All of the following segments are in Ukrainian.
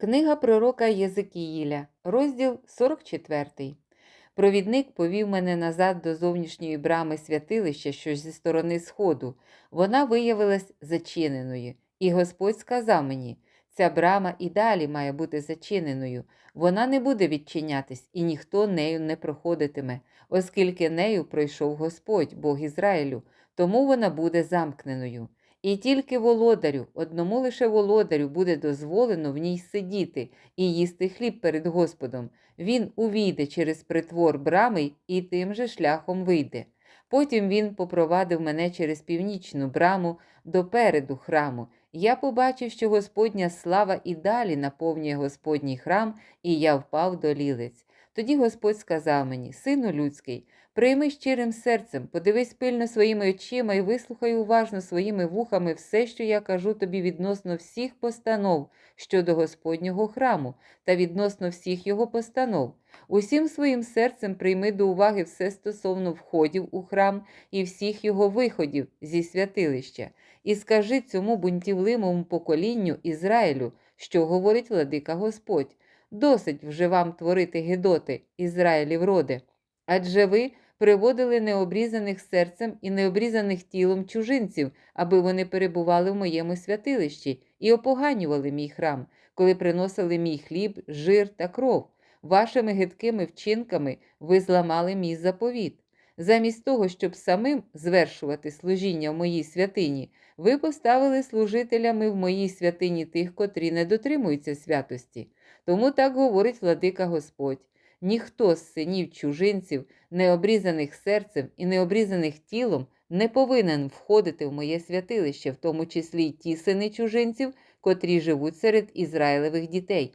Книга пророка Єзикіїля, розділ 44. Провідник повів мене назад до зовнішньої брами святилища, що зі сторони сходу. Вона виявилась зачиненою, і Господь сказав мені: ця брама і далі має бути зачиненою. Вона не буде відчинятись, і ніхто нею не проходитиме, оскільки нею пройшов Господь, Бог Ізраїлю, тому вона буде замкненою. І тільки володарю, одному лише володарю буде дозволено в ній сидіти і їсти хліб перед Господом. Він увійде через притвор брами і тим же шляхом вийде. Потім він попровадив мене через північну браму до переду храму. Я побачив, що Господня слава і далі наповнює Господній храм, і я впав до лілиць. Тоді Господь сказав мені: Сину людський, прийми щирим серцем, подивись пильно своїми очима і вислухай уважно своїми вухами все, що я кажу тобі відносно всіх постанов щодо Господнього храму та відносно всіх його постанов. Усім своїм серцем прийми до уваги все стосовно входів у храм і всіх його виходів зі святилища, і скажи цьому бунтівливому поколінню Ізраїлю, що говорить владика Господь. Досить вже вам творити гидоти, Ізраїлів роде. Адже ви приводили необрізаних серцем і необрізаних тілом чужинців, аби вони перебували в моєму святилищі і опоганювали мій храм, коли приносили мій хліб, жир та кров. Вашими гидкими вчинками ви зламали мій заповіт. Замість того, щоб самим звершувати служіння в моїй святині, ви поставили служителями в моїй святині тих, котрі не дотримуються святості. Тому так говорить владика Господь. Ніхто з синів чужинців, необрізаних серцем і необрізаних тілом, не повинен входити в моє святилище, в тому числі й ті сини чужинців, котрі живуть серед Ізраїлевих дітей.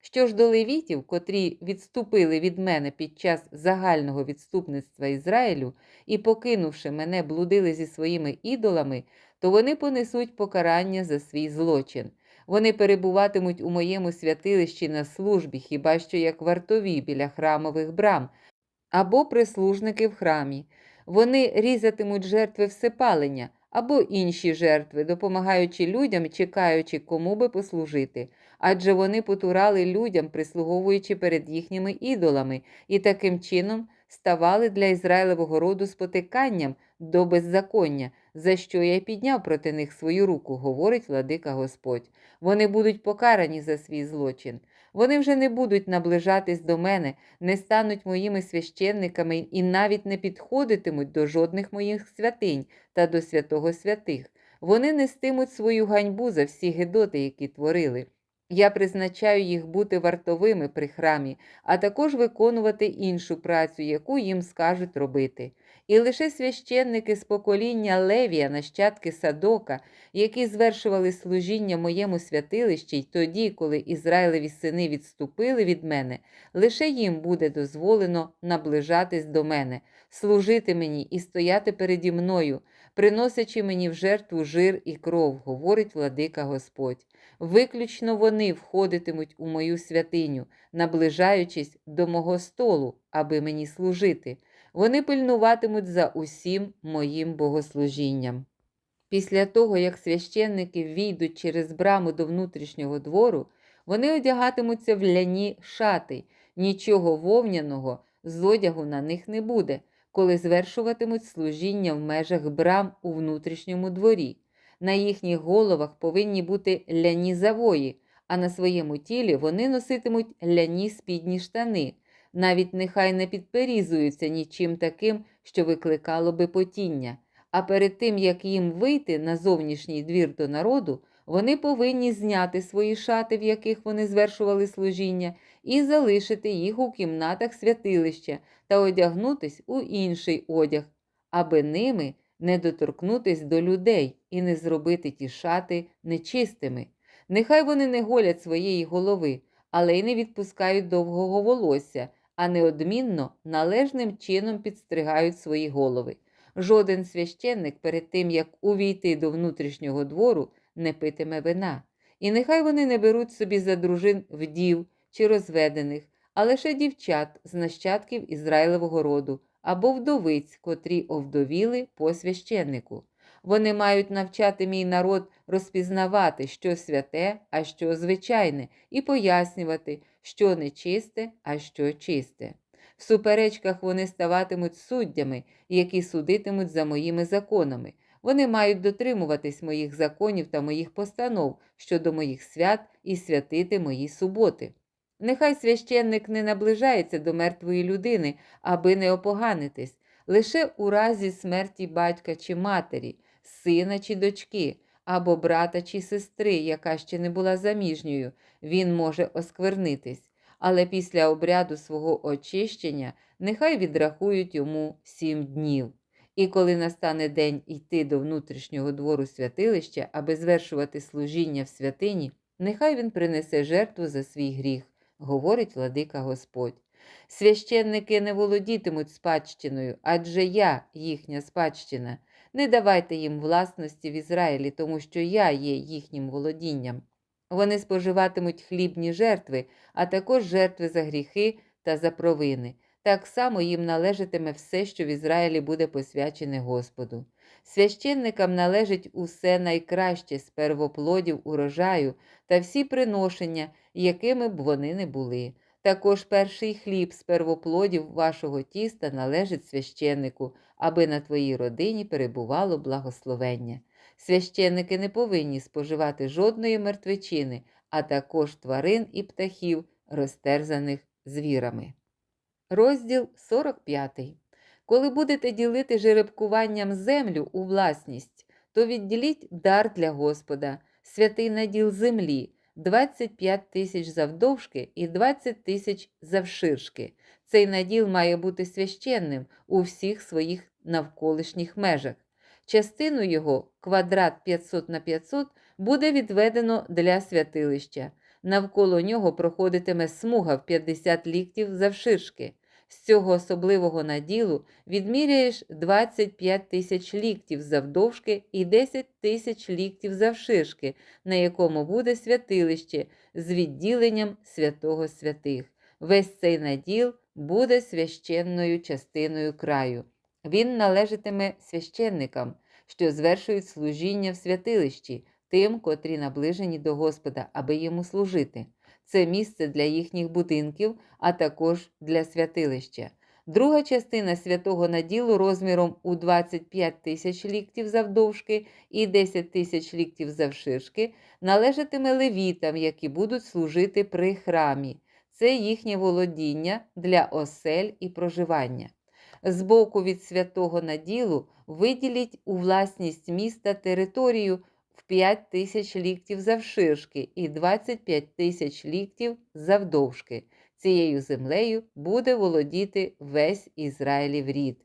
Що ж до левітів, котрі відступили від мене під час загального відступництва Ізраїлю і, покинувши мене, блудили зі своїми ідолами, то вони понесуть покарання за свій злочин. Вони перебуватимуть у моєму святилищі на службі, хіба що як вартові біля храмових брам, або прислужники в храмі. Вони різатимуть жертви всепалення або інші жертви, допомагаючи людям, чекаючи, кому би послужити. Адже вони потурали людям, прислуговуючи перед їхніми ідолами, і таким чином ставали для Ізраїлевого роду спотиканням до беззаконня, за що я підняв проти них свою руку, говорить владика Господь. Вони будуть покарані за свій злочин. Вони вже не будуть наближатись до мене, не стануть моїми священниками і навіть не підходитимуть до жодних моїх святинь та до святого святих. Вони нестимуть свою ганьбу за всі гедоти, які творили. Я призначаю їх бути вартовими при храмі, а також виконувати іншу працю, яку їм скажуть робити. І лише священники з покоління Левія, нащадки Садока, які звершували служіння моєму святилищі й тоді, коли Ізраїлеві сини відступили від мене, лише їм буде дозволено наближатись до мене, служити мені і стояти переді мною, приносячи мені в жертву жир і кров, говорить владика Господь. Виключно вони входитимуть у мою святиню, наближаючись до мого столу, аби мені служити. Вони пильнуватимуть за усім моїм богослужінням. Після того, як священники війдуть через браму до внутрішнього двору, вони одягатимуться в ляні шати, нічого вовняного з одягу на них не буде, коли звершуватимуть служіння в межах брам у внутрішньому дворі. На їхніх головах повинні бути ляні завої, а на своєму тілі вони носитимуть ляні спідні штани, навіть нехай не підперізуються нічим таким, що викликало би потіння. А перед тим, як їм вийти на зовнішній двір до народу, вони повинні зняти свої шати, в яких вони звершували служіння, і залишити їх у кімнатах святилища та одягнутись у інший одяг, аби ними не доторкнутись до людей і не зробити ті шати нечистими. Нехай вони не голять своєї голови, але й не відпускають довгого волосся, а неодмінно належним чином підстригають свої голови. Жоден священник перед тим, як увійти до внутрішнього двору, не питиме вина. І нехай вони не беруть собі за дружин вдів чи розведених, а лише дівчат з нащадків Ізраїлевого роду або вдовиць, котрі овдовіли по священнику. Вони мають навчати мій народ розпізнавати, що святе, а що звичайне, і пояснювати, що нечисте, а що чисте. В суперечках вони ставатимуть суддями, які судитимуть за моїми законами. Вони мають дотримуватись моїх законів та моїх постанов щодо моїх свят і святити мої суботи. Нехай священник не наближається до мертвої людини, аби не опоганитись, лише у разі смерті батька чи матері, сина чи дочки, або брата чи сестри, яка ще не була заміжньою, він може осквернитись, але після обряду свого очищення нехай відрахують йому сім днів. І коли настане день йти до внутрішнього двору святилища, аби звершувати служіння в святині, нехай він принесе жертву за свій гріх, говорить владика Господь. Священники не володітимуть спадщиною, адже я їхня спадщина. Не давайте їм власності в Ізраїлі, тому що я є їхнім володінням. Вони споживатимуть хлібні жертви, а також жертви за гріхи та за провини. Так само їм належатиме все, що в Ізраїлі буде посвячене Господу. Священникам належить усе найкраще з первоплодів урожаю та всі приношення, якими б вони не були. Також перший хліб з первоплодів вашого тіста належить священнику, аби на твоїй родині перебувало благословення. Священники не повинні споживати жодної мертвечини, а також тварин і птахів, розтерзаних звірами. Розділ 45. Коли будете ділити жеребкуванням землю у власність, то відділіть дар для Господа, святий наділ землі, 25 тисяч завдовжки і 20 тисяч завширшки. Цей наділ має бути священним у всіх своїх навколишніх межах. Частину його, квадрат 500 на 500, буде відведено для святилища. Навколо нього проходитиме смуга в 50 ліктів завширшки. З цього особливого наділу відміряєш 25 тисяч ліктів завдовжки і 10 тисяч ліктів завширшки, на якому буде святилище з відділенням святого святих. Весь цей наділ буде священною частиною краю. Він належатиме священникам, що звершують служіння в святилищі, тим, котрі наближені до Господа, аби йому служити. Це місце для їхніх будинків, а також для святилища. Друга частина святого наділу розміром у 25 тисяч ліктів завдовжки і 10 тисяч ліктів завширшки належатиме левітам, які будуть служити при храмі. Це їхнє володіння для осель і проживання. Збоку від святого наділу виділіть у власність міста територію в 5 тисяч ліктів завширшки і 25 тисяч ліктів завдовжки. Цією землею буде володіти весь Ізраїлів рід.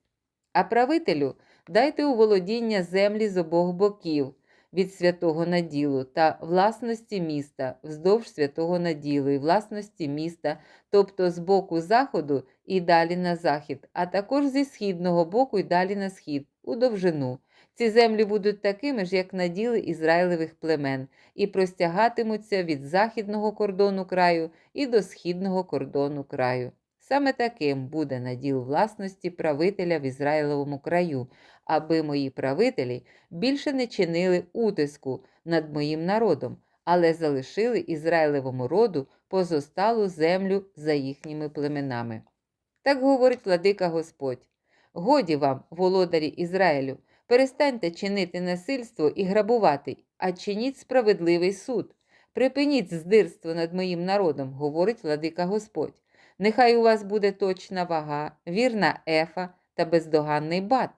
А правителю дайте у володіння землі з обох боків від святого наділу та власності міста вздовж святого наділу і власності міста, тобто з боку заходу і далі на захід, а також зі східного боку і далі на схід, у довжину. Ці землі будуть такими ж, як наділи Ізраїлевих племен, і простягатимуться від західного кордону краю і до східного кордону краю. Саме таким буде наділ власності правителя в Ізраїловому краю, аби мої правителі більше не чинили утиску над моїм народом, але залишили Ізраїлевому роду позосталу землю за їхніми племенами. Так говорить владика Господь. Годі вам, володарі Ізраїлю, перестаньте чинити насильство і грабувати, а чиніть справедливий суд. Припиніть здирство над моїм народом, говорить владика Господь. Нехай у вас буде точна вага, вірна ефа та бездоганний бат.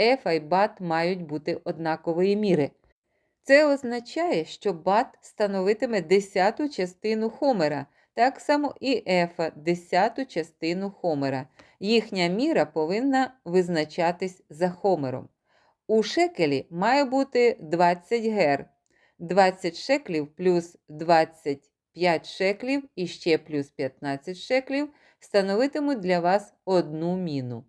Ефа й бат мають бути однакової міри. Це означає, що бат становитиме десяту частину хомера, так само і ефа десяту частину хомера. Їхня міра повинна визначатись за хомером. У шекелі має бути 20 гер, 20 шеклів плюс 25 шеклів і ще плюс 15 шеклів становитимуть для вас одну міну.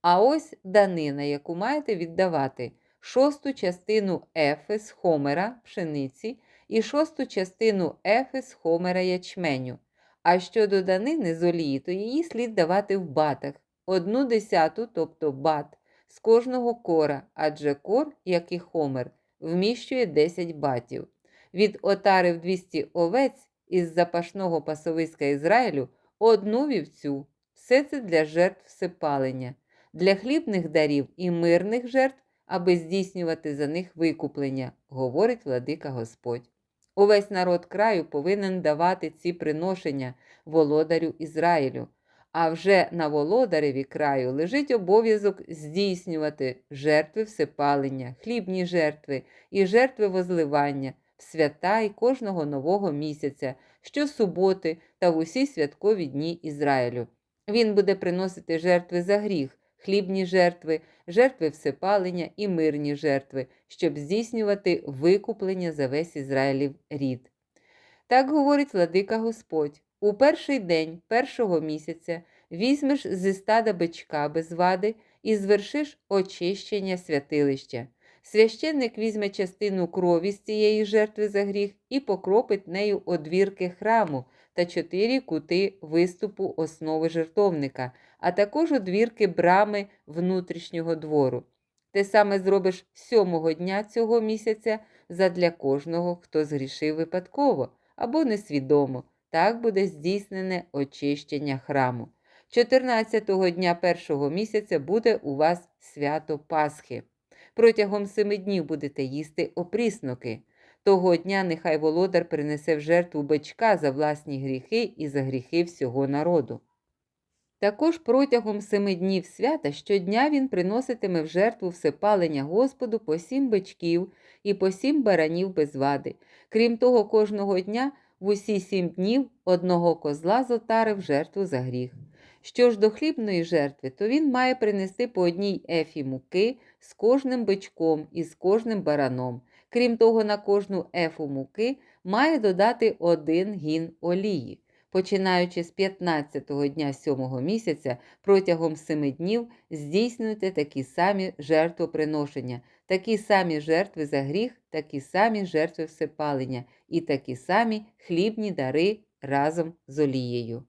А ось данина, яку маєте віддавати шосту частину ефи з хомера пшениці і шосту частину ефи хомера ячменю. А щодо данини з олії, то її слід давати в батах. Одну десяту, тобто бат, з кожного кора, адже кор, як і хомер, вміщує 10 батів. Від отари в 200 овець із запашного пасовиська Ізраїлю одну вівцю. Все це для жертв всепалення, для хлібних дарів і мирних жертв, аби здійснювати за них викуплення, говорить владика Господь. Увесь народ краю повинен давати ці приношення володарю Ізраїлю. А вже на володареві краю лежить обов'язок здійснювати жертви всепалення, хлібні жертви і жертви возливання в свята й кожного нового місяця, щосуботи та в усі святкові дні Ізраїлю. Він буде приносити жертви за гріх, хлібні жертви, жертви всепалення і мирні жертви, щоб здійснювати викуплення за весь Ізраїлів рід. Так говорить владика Господь. У перший день першого місяця візьмеш зі стада бичка без вади і звершиш очищення святилища. Священник візьме частину крові з цієї жертви за гріх і покропить нею одвірки храму та чотири кути виступу основи жертовника, а також одвірки брами внутрішнього двору. Те саме зробиш сьомого дня цього місяця задля кожного, хто згрішив випадково або несвідомо. Так буде здійснене очищення храму. 14-го дня першого місяця буде у вас свято Пасхи. Протягом семи днів будете їсти опріснуки. Того дня нехай володар принесе в жертву бичка за власні гріхи і за гріхи всього народу. Також протягом семи днів свята щодня він приноситиме в жертву всепалення Господу по сім бичків і по сім баранів без вади. Крім того, кожного дня в усі сім днів одного козла з отари в жертву за гріх. Що ж до хлібної жертви, то він має принести по одній ефі муки з кожним бичком і з кожним бараном. Крім того, на кожну ефу муки має додати один гін олії. Починаючи з 15-го дня сьомого місяця, протягом семи днів здійснюйте такі самі жертвоприношення, такі самі жертви за гріх, такі самі жертви всепалення і такі самі хлібні дари разом з олією.